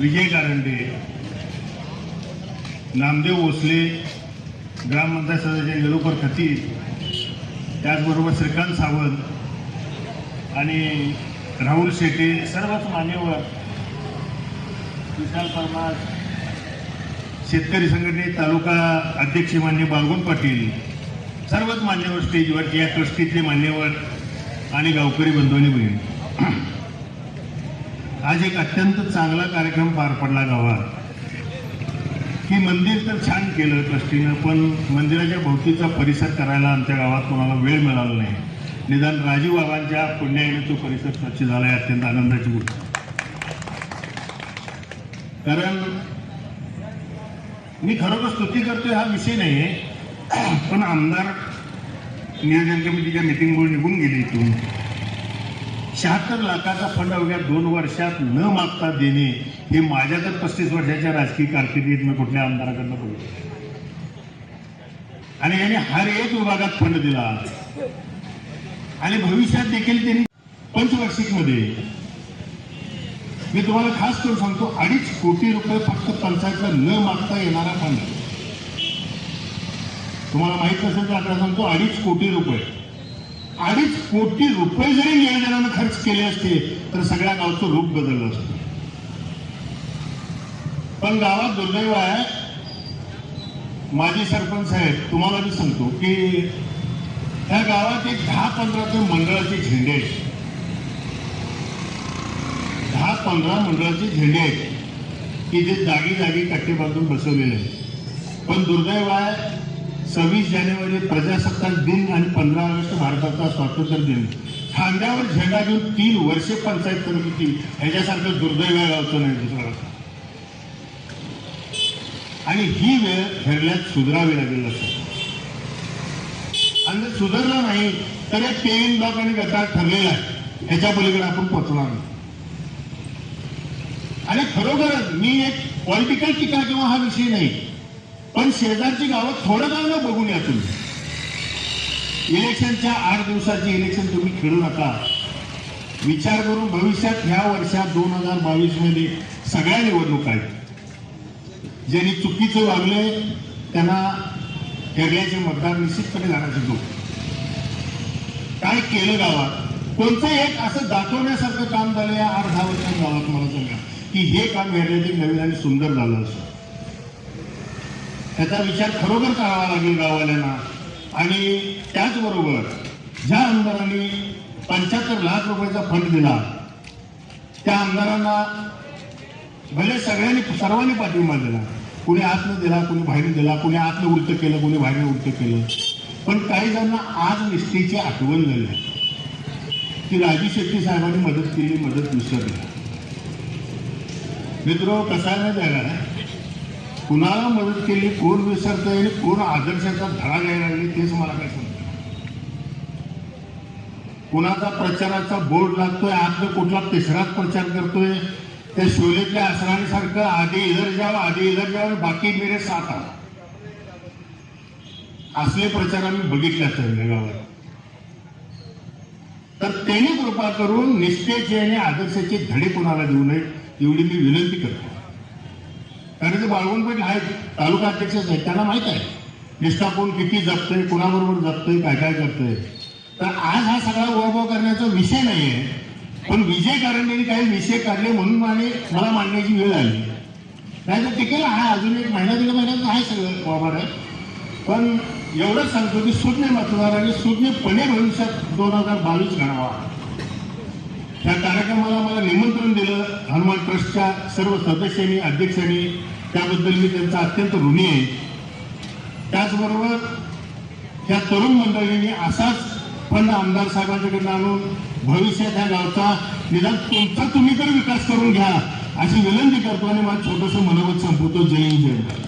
विजय कारंडे नामदेव ओसले ग्रामपंचायत सदस्य निलोफर खतीब त्याचबरोबर श्रीकांत सावंत आणि राहुल शेटे सर्वच मान्यवर विशाल परमार शेतकरी संघटने तालुका अध्यक्ष मान्य बाळगुण पाटील सर्वच मान्यवर स्टेजवर या ट्रस्टीतले मान्यवर आणि गावकरी बंधूंनी बहीण. आज एक अत्यंत चांगला कार्यक्रम पार पडला गावात. की मंदिर तर छान केलं ट्रस्टीनं पण मंदिराच्या भोवतीचा परिसर करायला आमच्या गावात कोणाला वेळ मिळाला नाही. निदान राजीव बाबांच्या पुण्याने तो परिसर स्वच्छ झाला आहे अत्यंत आनंदाची गोष्ट. कारण मी खरोखर स्तुती करतोय हा विषय नाही आहे पण आमदार नियोजन कमिटीच्या मिटिंगमुळे निघून गेले इथून. शहात्तर लाखाचा फंड अवघ्या दोन वर्षात न मागता देणे हे माझ्या तर पस्तीस वर्षाच्या राजकीय कारकिर्दीत मी कुठल्या आमदाराकडनं बघितलं आणि याने हर एक विभागात फंड दिला. आणि भविष्यात देखील त्यांनी पंचवार्षिकमध्ये मी तुम्हाला खास करून सांगतो अडीच कोटी रुपये फक्त पंचायतला न मागता येणारा फंड. तुम्हाला माहीत नसेल तर आकडा सांगतो अडीच कोटी रुपये. अडीच कोटी रुपये जरी नियोजनानं खर्च केले असते तर सगळ्या गावचं रूप बदललं असतं. पण गावात दुर्दैव आहे माजी सरपंच साहेब तुम्हाला मी सांगतो की त्या गावात एक दहा पंधरा ते मंडळाचे झेंडे आहेत. दहा पंधरा मंडळाचे झेंडे आहेत की जे जागी जागी कट्टे बांधून बसवलेले आहेत. पण दुर्दैव आहे सव्वीस जानेवारी प्रजासत्ताक दिन आणि पंधरा ऑगस्ट भारताचा स्वातंत्र्य दिन. खांद्यावर झेंडा घेऊन तीन वर्षे पंचायत करत होती ह्याच्यासारखं दुर्दैव गावचं नाही दुसरा आणि ही वेळ ठरल्यात सुधारावी लागेल असं. आणि जर सुधारला नाही तर एक पेविंग ब्लॉक आणि गटार ठरलेला आहे. ह्याच्या पलीकडे आपण पोचणार नाही. आणि खरोखरच मी एक पॉलिटिकल टीका किंवा हा विषय नाही. पण शेजारची गावं थोडं गाव न बघून या तुम्ही. इलेक्शनच्या आठ दिवसाची इलेक्शन तुम्ही खेळू नका. विचार करून भविष्यात ह्या वर्षात दोन हजार बावीसमध्ये सगळ्या निवडणुका आहेत. ज्यांनी चुकीचं वागले त्यांना केरळ्याचे मतदार निश्चितपणे जाणार शकतो काय केलं गावात? कोणतं एक असं दाखवण्यासारखं काम झालं या आठ दहा वर्षात गावात मला सांगा. की हे काम घडल्याचे नवीन आणि सुंदर झालं असं. त्याचा विचार खरोखर करावा लागेल गाववाल्यांना. आणि त्याचबरोबर ज्या आमदारांनी पंच्याहत्तर लाख रुपयाचा फंड दिला त्या आमदारांना भले सगळ्यांनी सर्वांनी पाठिंबा दिला. कुणी आतनं दिला कुणी बाहेरून दिला कुणी आतनं उलट केलं कुणी बाहेर उलट केलं. पण काही जणांना आज निष्ठेची आठवण झाली. आहे की राजू शेट्टी साहेबांनी मदत केली मदत विसरली मित्र कसा नाही द्यायला कुणाला मदत केली कोण विसरतोय आणि कोण आदर्शाचा धडा घ्यायला लागले तेच मला काय समजतं कुणाचा प्रचाराचा बोर्ड लागतोय आपलं कुठला तिसराच प्रचार करतोय त्या शोलेतल्या आसराणीसारखं आधी इधर जावं आधी इधर जावं बाकी मेरे साथ आ असले प्रचार आम्ही बघितले असतात गावात तर त्यांनी कृपा करून निष्ठेचे आणि आदर्शाचे धडे कोणाला देऊ नये एवढी मी विनंती करतो. कारण ते बाळवणपेठ आहेत. तालुका अध्यक्षच आहेत त्यांना माहीत आहे. निष्ठा कोण किती जपतंय कोणाबरोबर जपतंय काय काय करतंय. तर आज हा सगळा वैभव करण्याचा विषय नाही आहे पण विजय कारंडेने काही विषय काढले म्हणून माने मला मांडण्याची वेळ आली. नाही तर टिकेल हा अजून एक महिना दीड महिन्यात आहे सगळं वापर आहे. पण एवढंच सांगतो की सुज्ञ मतदारांनी सुज्ञपणे भविष्यात दोन हजार बावीस घडावा. त्या कार्यक्रमाला मला निमंत्रण दिलं. हनुमान ट्रस्टच्या सर्व सदस्यांनी अध्यक्षांनी. त्याबद्दल मी त्यांचा अत्यंत ऋणी आहे. त्याचबरोबर त्या तरुण मंडळींनी असाच फंड आमदार साहेबांच्याकडनं आणून भविष्यात ह्या गावचा निदान तुमचा तुम्ही तर विकास करून घ्या अशी विनंती करतो आणि मला छोटंसं मनोगत संपवतो. जय जय